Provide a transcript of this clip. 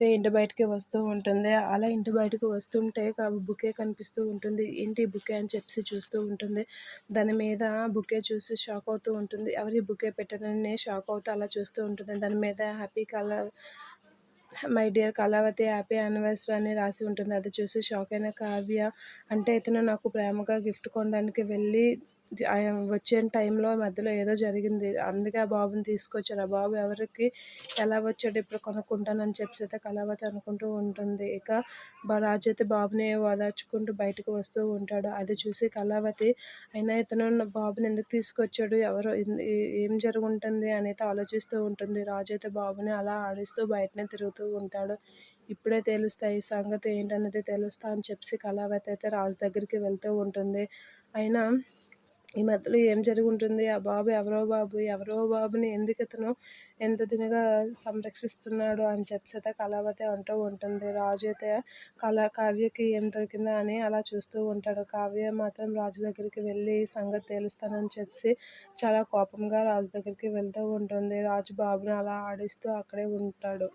ఇంటి బయటకి వస్తూ ఉంటుంది. అలా ఇంటి బయటకు వస్తుంటే బుకే కనిపిస్తూ ఉంటుంది. ఏంటి బుకే అని చెప్పి చూస్తూ ఉంటుంది. దాని మీద బుకే చూసి షాక్ అవుతూ ఉంటుంది. ఎవరి బుకే పెట్టారని షాక్ అవుతూ అలా చూస్తూ ఉంటుంది. దాని మీద happy colour my dear Kalavathi happy anniversary అని రాసి ఉంటుంది. అది చూసి షాక్ అయిన కావ్య అంటే ఇతను నాకు ప్రేమగా గిఫ్ట్ కొనడానికి వెళ్ళి వచ్చే టైంలో మధ్యలో ఏదో జరిగింది. అందుకే ఆ బాబుని తీసుకొచ్చారు. ఆ బాబు ఎవరికి ఎలా వచ్చాడు ఇప్పుడు కొనుక్కుంటానని చెప్పి అయితే కళావతి అనుకుంటూ ఉంటుంది. ఇక రాజు అయితే బాబుని ఓదార్చుకుంటూ బయటకు వస్తూ ఉంటాడు. అది చూసి కళావతి అయినా ఇతను బాబుని ఎందుకు తీసుకొచ్చాడు ఎవరు ఏం జరుగుంటుంది అని అయితే ఆలోచిస్తూ ఉంటుంది. రాజు అయితే బాబుని అలా ఆడిస్తూ బయటనే తిరుగుతూ ఉంటాడు. ఇప్పుడే తెలుస్తాయి ఈ సంగతి ఏంటనేది తెలుస్తా అని చెప్పి కళావతి అయితే రాజు దగ్గరికి వెళ్తూ ఉంటుంది. అయినా ఈ మధ్యలో ఏం జరుగుంటుంది? ఆ బాబు ఎవరో బాబు ఎవరో బాబుని ఎందుకు ఇతను ఎంత దినగా సంరక్షిస్తున్నాడు అని చెప్పేసి అయితే కళావతి అంటూ ఉంటుంది. రాజు అయితే కళా కావ్యకి ఏం దొరికిందా అని అలా చూస్తూ ఉంటాడు. కావ్య మాత్రం రాజు దగ్గరికి వెళ్ళి సంగతి తేలుస్తానని చెప్పి చాలా కోపంగా రాజు దగ్గరికి వెళ్తూ ఉంటుంది. రాజు బాబుని అలా ఆడిస్తూ అక్కడే ఉంటాడు.